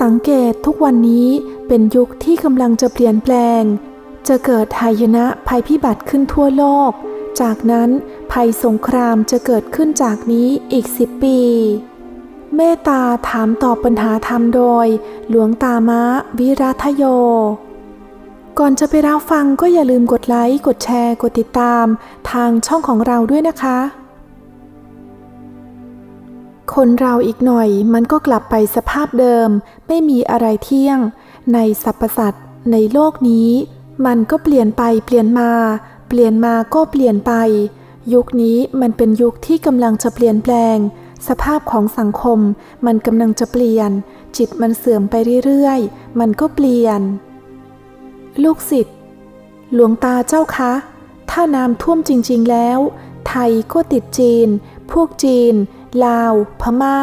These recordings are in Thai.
สังเกตทุกวันนี้เป็นยุคที่กำลังจะเปลี่ยนแปลง จะเกิดหายนะภัยพิบัติขึ้นทั่วโลก จากนั้นภัยสงครามจะเกิดขึ้นจากนี้อีกสิบปี เมตตาถามตอบปัญหาธรรมโดย หลวงตามะวิรัทโย ก่อนจะไปรับฟังก็อย่าลืมกดไลค์ กดแชร์ กดติดตาม ทางช่องของเราด้วยนะคะ คนเราอีกหน่อยมันก็กลับไปสภาพเดิม ไม่มีอะไรเที่ยง ในสรรพสัตว์ในโลกนี้ มันก็เปลี่ยนไปเปลี่ยนมา เปลี่ยนมาก็เปลี่ยนไป ยุคนี้มันเป็นยุคที่กำลังจะเปลี่ยนแปลง สภาพของสังคม มันกำลังจะเปลี่ยน จิตมันเสื่อมไปเรื่อยๆ มันก็เปลี่ยน ลูกศิษย์หลวงตาเจ้าคะ ถ้าน้ำท่วมจริง ๆแล้ว ไทยก็ติดจีน พวกจีน ลาว พม่า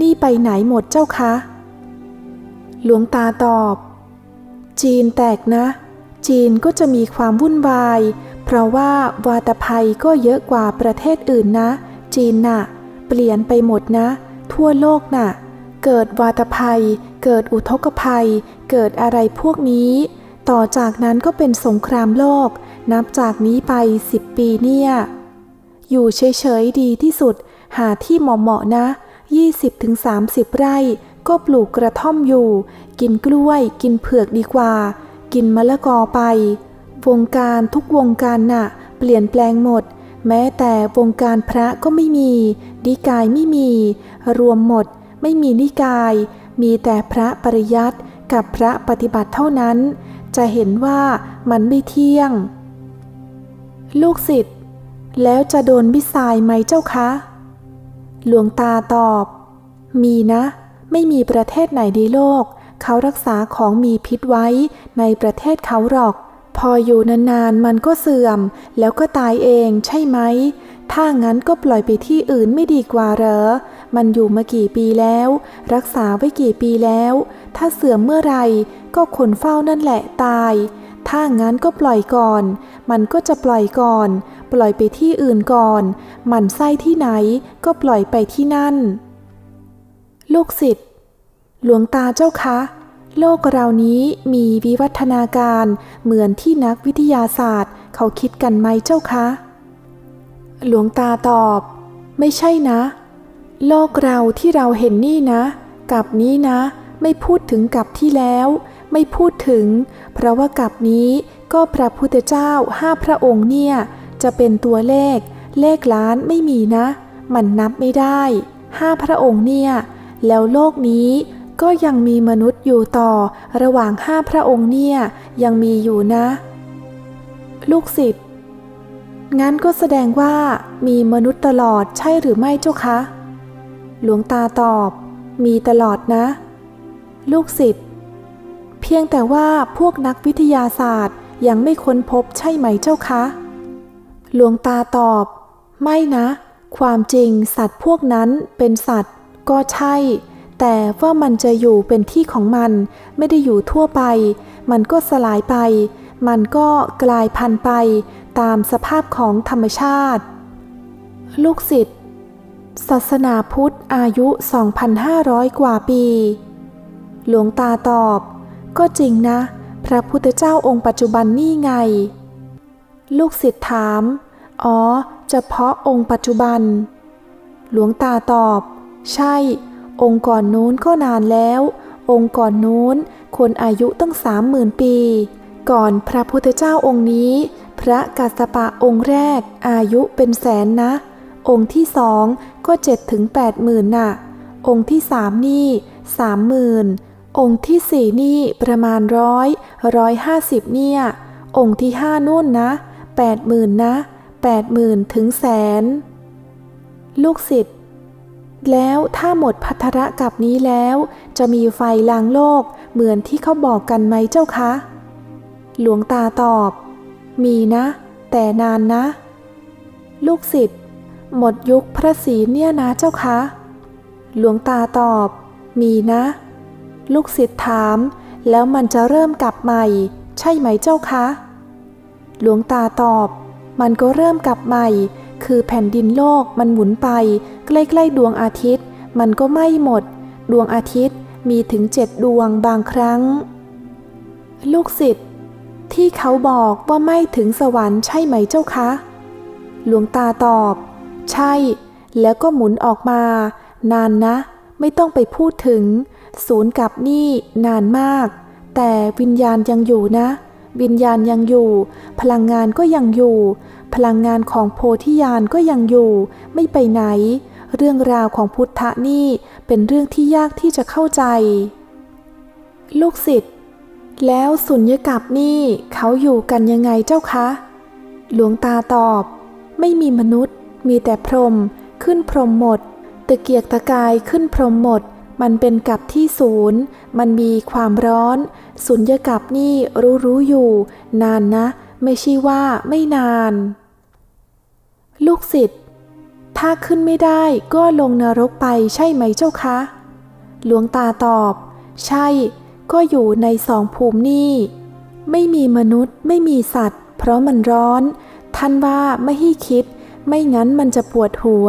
นี่ไปไหนหมดเจ้าคะ หลวงตาตอบ จีนแตกนะ จีนก็จะมีความวุ่นวาย เพราะว่าวาตภัยก็เยอะกว่าประเทศอื่นนะ จีนน่ะ เปลี่ยนไปหมดนะ ทั่วโลกน่ะ เกิดวาตภัย เกิดอุทกภัย เกิดอะไรพวกนี้ ต่อจากนั้นก็เป็นสงครามโลก นับจากนี้ไปสิบปีเนี่ย อยู่เฉยๆดีที่สุด หาที่เหมาะๆนะ 20-30 ไร่ ก็ปลูกกระท่อมอยู่ กินกล้วย กินเผือกดีกว่า กินมะละกอไป วงการทุกวงการน่ะ เปลี่ยนแปลงหมด แม้แต่วงการพระก็ไม่มี นิกายไม่มี รวมหมด ไม่มีนิกาย มีแต่พระปริยัติกับพระปฏิบัติเท่านั้น จะเห็นว่ามันไม่เที่ยง ลูกศิษย์ แล้วจะโดนมิสไซล์ไหมเจ้าคะ หลวงตาตอบ มีนะ ไม่มีประเทศไหนในโลก เขารักษาของมีพิษไว้ในประเทศเขาหรอก พออยู่นานๆมันก็เสื่อม แล้วก็ตายเองใช่ไหม ถ้างั้นก็ปล่อยไปที่อื่นไม่ดีกว่าเหรอ มันอยู่มากี่ปีแล้ว รักษาไว้กี่ปีแล้ว ถ้าเสื่อมเมื่อไรก็คนเฝ้านั่นแหละตาย ถ้างั้นก็ปล่อยก่อน มันก็จะปล่อยก่อน ปล่อยไปที่อื่นก่อนมันไส้ที่ไหนก็ปล่อยไปที่นั่น ลูกศิษย์หลวงตาเจ้าคะ โลกเรานี้มีวิวัฒนาการเหมือนที่นักวิทยาศาสตร์ เขาคิดกันไหมเจ้าคะ หลวงตาตอบ ไม่ใช่นะ โลกเราที่เราเห็นนี่นะกับนี้นะ ไม่พูดถึงกับที่แล้ว ไม่พูดถึง เพราะว่ากับนี้ก็พระพุทธเจ้าห้าพระองค์เนี่ย จะเป็นตัวเลข เลขล้านไม่มีนะ มันนับไม่ได้ห้าพระองค์เนี่ย แล้วโลกนี้ก็ยังมีมนุษย์อยู่ต่อ ระหว่างห้าพระองค์เนี่ย ยังมีอยู่นะ ลูกศิษย์งั้นก็แสดงว่ามีมนุษย์ตลอดใช่หรือไม่เจ้าคะ หลวงตาตอบ มีตลอดนะ ลูกศิษย์เพียงแต่ว่าพวกนักวิทยาศาสตร์ยังไม่ค้นพบใช่ไหมเจ้าคะ หลวงตาตอบ ไม่นะ ความจริงสัตว์พวกนั้นเป็นสัตว์ ก็ใช่ แต่ว่ามันจะอยู่เป็นที่ของมัน ไม่ได้อยู่ทั่วไป มันก็สลายไป มันก็กลายพันธุ์ไปตามสภาพของธรรมชาติ ลูกศิษย์ศาสนาพุทธอายุ 2,500 กว่าปี หลวงตาตอบ ก็จริงนะ พระพุทธเจ้าองค์ปัจจุบันนี่ไง ลูกศิษย์ถาม อ๋อเฉพาะองค์ปัจจุบัน หลวงตาตอบ ใช่ องค์ก่อนนู้นก็นานแล้ว องค์ก่อนนู้นคนอายุตั้งสามหมื่นปี ก่อนพระพุทธเจ้าองค์นี้ พระกัสสปะองค์แรก อายุเป็นแสนนะ องค์ที่สองก็เจ็ดถึงแปดหมื่นน่ะ องค์ที่สามนี่สามหมื่นองค์ที่สี่นี่ประมาณร้อยร้อยห้าสิบเนี่ย องค์ที่ห้านู่นนะ แปดหมื่นนะแปดหมื่นถึงแสน ลูกศิษย์แล้วถ้าหมดพัทระกับนี้แล้ว จะมีไฟล้างโลกเหมือนที่เขาบอกกันไหมเจ้าคะ หลวงตาตอบ มีนะ แต่นานนะ ลูกศิษย์หมดยุคพระศรีเนี่ยนะเจ้าคะ หลวงตาตอบ มีนะ ลูกศิษย์ถาม แล้วมันจะเริ่มกลับใหม่ ใช่ไหมเจ้าคะ หลวงตาตอบ มันก็เริ่มกลับใหม่ คือแผ่นดินโลกมันหมุนไป ใกล้ๆดวงอาทิตย์ มันก็ไหม้หมด ดวงอาทิตย์มีถึงเจ็ดดวงบางครั้ง ลูกศิษย์ที่เขาบอกว่าไม่ถึงสวรรค์ใช่ไหมเจ้าคะ หลวงตาตอบ ใช่ แล้วก็หมุนออกมา นานนะ ไม่ต้องไปพูดถึง ศูนย์กับนี่นานมาก แต่วิญญาณยังอยู่นะ วิญญาณยังอยู่ พลังงานก็ยังอยู่ พลังงานของโพธิญาณก็ยังอยู่ ไม่ไปไหน เรื่องราวของพุทธะนี่เป็นเรื่องที่ยากที่จะเข้าใจ ลูกศิษย์แล้วสุญญกับนี่เขาอยู่กันยังไงเจ้าคะ หลวงตาตอบ ไม่มีมนุษย์ มีแต่พรหมขึ้นพรหมหมดตะเกียกตะกายขึ้นพรหมหมด มันเป็นกับที่ศูนย์ มันมีความร้อน สุญญกับนี่รู้รู้อยู่ นานนะ ไม่ใช่ว่าไม่นาน ลูกศิษย์ ถ้าขึ้นไม่ได้ก็ลงนรกไปใช่ไหมเจ้าคะ หลวงตาตอบ ใช่ ก็อยู่ในสองภูมินี่ ไม่มีมนุษย์ไม่มีสัตว์ เพราะมันร้อน ท่านว่าไม่ให้คิด ไม่งั้นมันจะปวดหัว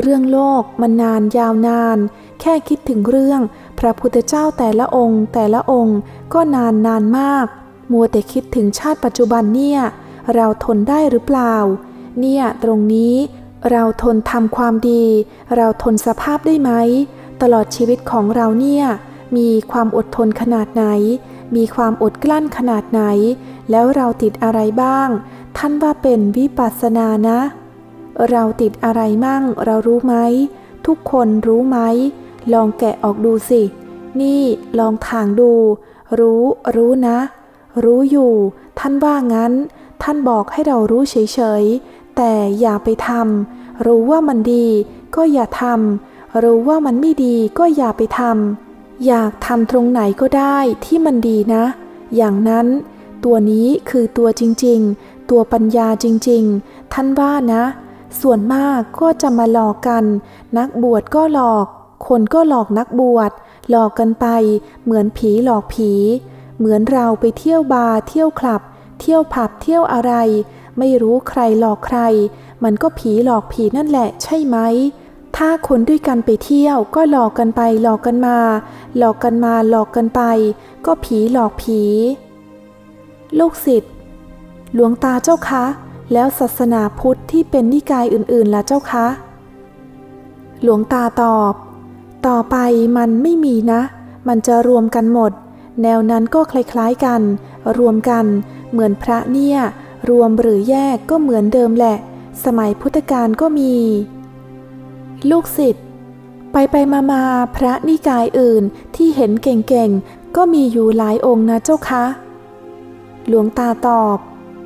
เรื่องโลกมันนานยาวนาน แค่คิดถึงเรื่อง ระพุทธเจ้าแต่ละองค์ แต่ละองค์ก็นานนานมาก มัวแต่คิดถึงชาติปัจจุบันเนี่ย เราทนได้หรือเปล่า เนี่ย ตรงนี้เราทนทำความดี เราทนสภาพได้ไหม ตลอดชีวิตของเราเนี่ย มีความอดทนขนาดไหน มีความอดกลั้นขนาดไหน แล้วเราติดอะไรบ้าง ท่านว่าเป็นวิปัสสนานะ เราติดอะไรมั่ง เรารู้ไหม ทุกคนรู้ไหม ลองแกะออกดูสิ นี่ลองถางดู รู้รู้นะ รู้อยู่ ท่านว่างั้น ท่านบอกให้เรารู้เฉยๆ แต่อย่าไปทำ รู้ว่ามันดี ก็อย่าทำ รู้ว่ามันไม่ดีก็อย่าไปทำ อยากทำตรงไหนก็ได้ที่มันดีนะ อย่างนั้น ตัวนี้คือตัวจริงๆ ตัวปัญญาจริงๆ ท่านว่านะ ส่วนมากก็จะมาหลอกกัน นักบวชก็หลอก คนก็หลอกนักบวช หลอกกันไป เหมือนผีหลอกผี เหมือนเราไปเที่ยวบาร์เที่ยวคลับ เที่ยวผับเที่ยวอะไร ไม่รู้ใครหลอกใคร มันก็ผีหลอกผีนั่นแหละใช่ไหม ถ้าคนด้วยกันไปเที่ยวก็หลอกกันไปหลอกกันมา หลอกกันมาหลอกกันไป ก็ผีหลอกผี ลูกศิษย์หลวงตาเจ้าคะ แล้วศาสนาพุทธที่เป็นนิกายอื่นๆล่ะเจ้าคะ หลวงตาตอบ ต่อไปมันไม่มีนะ มันจะรวมกันหมด แนวนั้นก็คล้ายๆกัน รวมกัน เหมือนพระเนี่ย รวมหรือแยกก็เหมือนเดิมแหละ สมัยพุทธกาลก็มี ลูกศิษย์ ไปไปมามาพระนิกายอื่นที่เห็นเก่งๆ ก็มีอยู่หลายองค์นะเจ้าคะ หลวงตาตอบ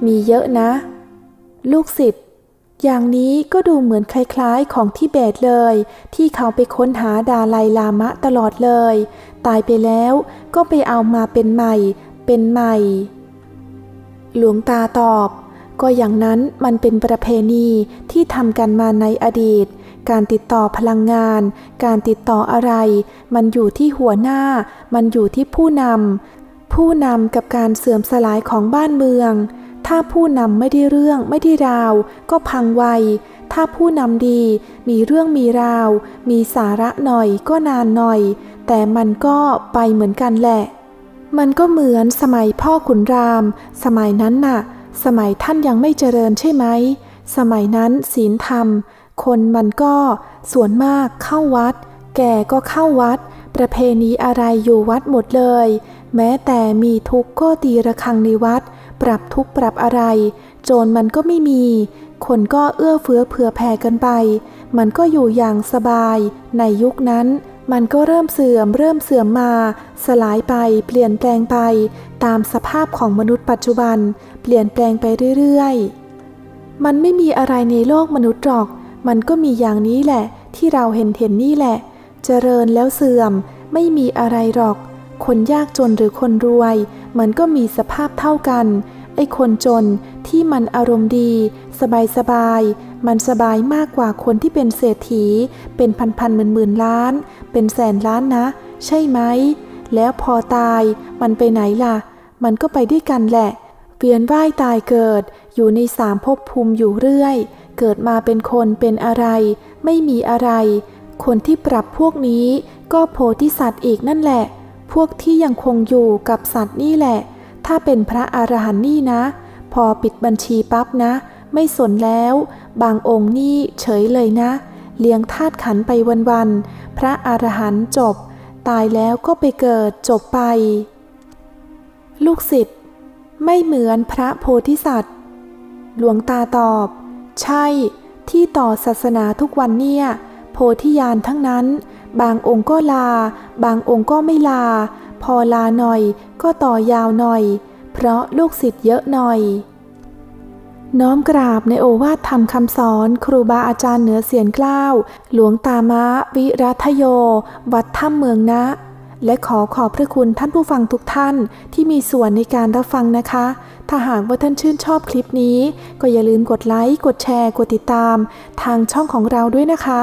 มีเยอะนะ ลูกศิษย์ อย่างนี้ก็ดูเหมือนคล้ายๆของทิเบตเลย ที่เขาไปค้นหาดาไลลามะตลอดเลย ตายไปแล้วก็ไปเอามาเป็นใหม่ เป็นใหม่ หลวงตาตอบ ก็อย่างนั้นมันเป็นประเพณีที่ทำกันมาในอดีต การติดต่อพลังงาน การติดต่ออะไร มันอยู่ที่หัวหน้า มันอยู่ที่ผู้นำผู้นำกับการเสื่อมสลายของบ้านเมือง ถ้าผู้นำไม่ได้เรื่องไม่ได้ราว ก็พังไว ถ้าผู้นำดี มีเรื่องมีราว มีสาระหน่อยก็นานหน่อย แต่มันก็ไปเหมือนกันแหละ มันก็เหมือนสมัยพ่อขุนราม สมัยนั้นน่ะ สมัยท่านยังไม่เจริญใช่ไหม สมัยนั้นศีลธรรม คนมันก็ส่วนมากเข้าวัด แก่ก็เข้าวัด ประเพณีอะไรอยู่วัดหมดเลย แม้แต่มีทุกข์ก็ตีระฆังในวัด ปรับทุกปรับอะไร โจรมันก็ไม่มี คนก็เอื้อเฟื้อเผื่อแผ่กันไป มันก็อยู่อย่างสบาย ในยุคนั้น มันก็เริ่มเสื่อม เริ่มเสื่อมมา สลายไป เปลี่ยนแปลงไป ตามสภาพของมนุษย์ปัจจุบัน เปลี่ยนแปลงไปเรื่อยๆ มันไม่มีอะไรในโลกมนุษย์หรอก มันก็มีอย่างนี้แหละ ที่เราเห็นเห็นนี่แหละ เจริญแล้วเสื่อม ไม่มีอะไรหรอก คนยากจนหรือคนรวย มันก็มีสภาพเท่ากัน ไอ้คนจนที่มันอารมณ์ดี สบายสบายๆมันสบายมากกว่าคนที่เป็นเศรษฐี เป็นพันพันหมื่นหมื่นล้าน เป็นแสนล้านนะ ใช่ไหม แล้วพอตายมันไปไหนล่ะ มันก็ไปด้วยกันแหละ เวียนว่ายตายเกิด อยู่ในสามภพภูมิอยู่เรื่อย เกิดมาเป็นคนเป็นอะไร ไม่มีอะไร คนที่ปรับพวกนี้ก็โพธิสัตว์อีกนั่นแหละ พวกที่ยังคงอยู่กับสัตว์นี่แหละ ถ้าเป็นพระอรหันต์นี่นะ พอปิดบัญชีปั๊บนะ ไม่สนแล้ว บางองค์นี่เฉยเลยนะ เลี้ยงธาตุขันไปวันๆ พระอรหันต์จบ ตายแล้วก็ไปเกิดจบไป ลูกศิษย์ไม่เหมือนพระโพธิสัตว์ หลวงตาตอบ ใช่ ที่ต่อศาสนาทุกวันเนี่ย โพธิญาณทั้งนั้น บางองค์ก็ลา บางองค์ก็ไม่ลา พอลาหน่อยก็ต่อยาวหน่อย เพราะลูกศิษย์เยอะหน่อย น้อมกราบในโอวาทธรรมคำสอน ครูบาอาจารย์เหนือเสียนกล้าว หลวงตามะ วิรัตโย วัดถ้ำเมืองนะ และขอขอบพระคุณท่านผู้ฟังทุกท่านที่มีส่วนในการรับฟังนะคะ ถ้าหากว่าท่านชื่นชอบคลิปนี้ ก็อย่าลืมกดไลค์ กดแชร์ กดติดตาม ทางช่องของเราด้วยนะคะ